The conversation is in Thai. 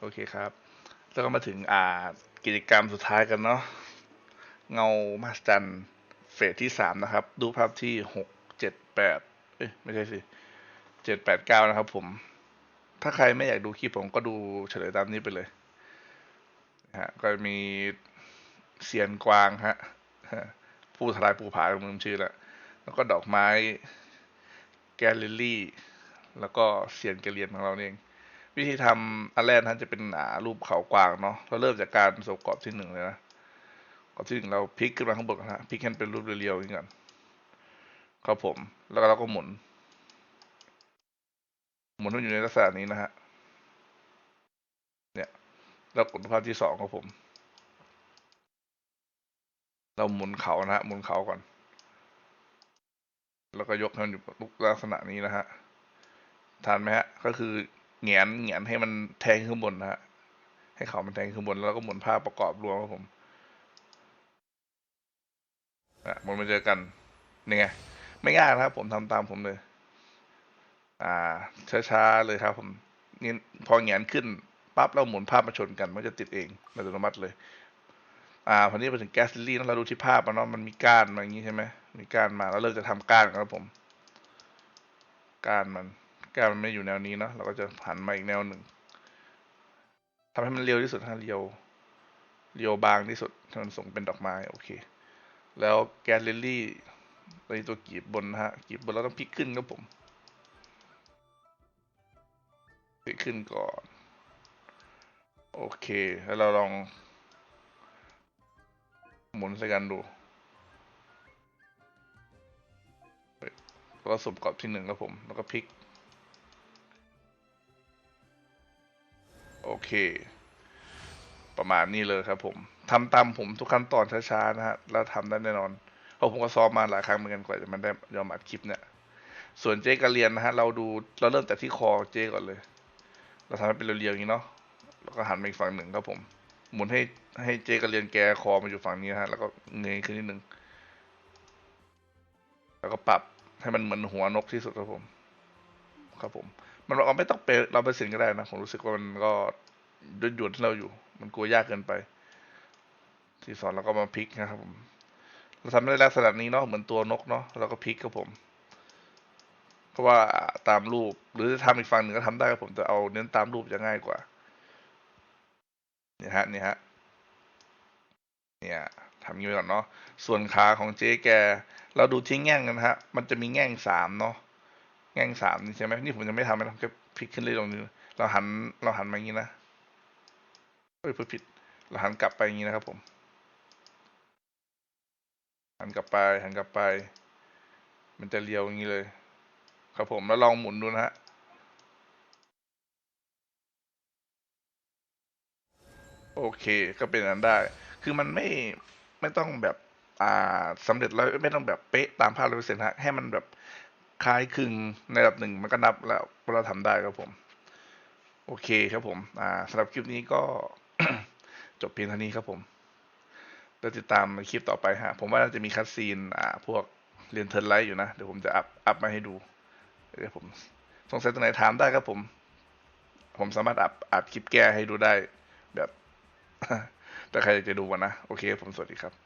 โอเคครับ แล้วก็มาถึงอ่ากิจกรรมสุดท้ายกันเนาะเงามาสจันเฟสที่สามนะครับ ดูภาพที่หกเจ็ดแปดเอ้ยไม่ใช่สิเจ็ดแปดเก้านะครับผม ถ้าใครไม่อยากดูคลิปผมก็ดูเฉลยตามนี้ไปเลยนะฮะก็มีเซียนกวางฮะผู้ทลายภูผาลืมชื่อล้วแล้วก็ดอกไม้แกลเลอรี่ แล้วก็เซียนกะเรียนของเราเอง วิธีทำอันแรกนั้นจะเป็นอ่ารูปเขากวางเนาะเราเริ่มจากการสวมกรอบที่หนึ่งเลยนะกรอบที่หนึ่งเราพลิกขึ้นมาข้างบนนะพลิกให้เป็นรูปเรียวๆอย่างนี้ก่อนครับผม แล้วเราก็หมุน หมุนให้อยู่ในลักษณะนี้นะฮะเนี่ยแล้วกดภาพที่สองครับผม เราหมุนเขานะฮะหมุนเขาก่อน แล้วก็ยกให้มันอยู่ลักษณะนี้นะฮะทันไหมฮะ ก็คือ เหงียนเหงียนให้มันแทงขึ้นบนนะฮะให้เขามันแทงขึ้นบนแล้วก็หมุนภาพประกอบรวมครับผมนะหมุนมาเจอกันนี่ไงไม่ยากนะครับ ผมทำตามผมเลย อ่าช้าๆเลยครับ ผมนี่พอเหงียนขึ้นปั๊บเราหมุนภาพมาชนกัน มันจะติดเองอัตโนมัติเลย อ่าพอนี้ไปถึงแก๊สซิลี่เราดูที่ภาพมันเนาะมันมีก้านมาอย่างนี้ใช่ไหมมีก้านมาแล้วเริ่มจะทำก้านกันครับผม ก้านมัน ก้านมันไม่อยู่แนวนี้เนาะเราก็จะหันมาอีกแนวหนึ่งทำให้มันเรียวที่สุดฮะเรียวเรียวบางที่สุดให้มันส่งเป็นดอกไม้โอเค แล้วแก๊สลิลลี่ในตัวกีบบนนะฮะกีบบนเราต้องพลิกขึ้นครับผมพลิกขึ้นก่อน โอเคแล้วเราลอง หมุนใส่กันดูแล้วก็สมกรอบที่หนึ่งครับผม แล้วก็พลิก โอเค ประมาณนี้เลยครับ ผมทำตามผมทุกขั้นตอนช้าๆนะฮะแล้วทำได้แน่นอนเพราะผมก็ซ้อมมาหลายครั้งเหมือนกันกว่าจะมันได้ยอมอัดคลิปเนี่ย ส่วนเจ๊กระเรียนนะฮะเราดูเราเริ่มจากที่คอเจ๊ก่อนเลย เราทำให้เป็นเรียวๆอย่างนี้เนาะแล้วก็หันไปอีกฝั่งหนึ่งครับผมหมุนให้ให้เจ๊กระเรียนแกคอมาอยู่ฝั่งนี้นะฮะแล้วก็เงยขึ้นนิดนึงแล้วก็ปรับให้มันเหมือนหัวนกที่สุดครับผม ครับผม มันเราไม่ต้องเปเราไปสินก็ได้นะผมรู้สึกว่ามันก็ดุหยุดที่เราอยู่ มันกลัวยากเกินไป ที่สอนเราก็มาพลิกนะครับผมเราทำได้ลักษณะนี้เนาะเหมือนตัวนกเนาะแล้วก็พลิกครับผม เพราะว่าตามรูป หรือจะทำอีกฝั่งหนึ่งก็ทำได้ครับผมแต่เอาเน้นตามรูปจะง่ายกว่าเนี่ยฮะเนี่ยฮะเนี่ยทำงี้ไปก่อนเนาะส่วนขาของเจ๊แก เราดูที่แง่งกันนะฮะ มันจะมีแง่งสามเนาะ แง่งสามนี่ใช่ไหมนี่ผมยังไม่ทำนะผมแค่พลิกขึ้นเลยตรงนี้เราหันเราหันมาอย่างนี้นะเฮ้ยผิดเราหันกลับไปอย่างนี้นะครับ ผม หันกลับไป หันกลับไป มันจะเรียวอย่างนี้เลย ครับผมแล้วลองหมุนดูนะฮะโอเคก็เป็นอันได้ คือมันไม่ไม่ต้องแบบอ่าสำเร็จแล้วไม่ต้องแบบเป๊ะตามภาพร้อยเปอร์เซ็นต์ฮะให้มันแบบ คล้ายคลึงในระดับหนึ่งมันก็นับแล้วว่าเราทำได้ครับผม โอเคครับผม อ่าสำหรับคลิปนี้ก็จบเพียงเท่านี้ครับผมแล้วติดตามคลิปต่อไปฮะ ผมว่าน่าจะมีคัดซีน อ่า พวกเรียนเทิร์นไลท์อยู่นะ เดี๋ยวผมจะอัพ อัพมาให้ดู เดี๋ยวผม สงสัยตรงไหนถามได้ครับผม ผมสามารถอัพ อัพคลิปแก้ให้ดูได้ แบบ แต่ใครอยากจะดูวะนะ โอเค ผมสวัสดีครับ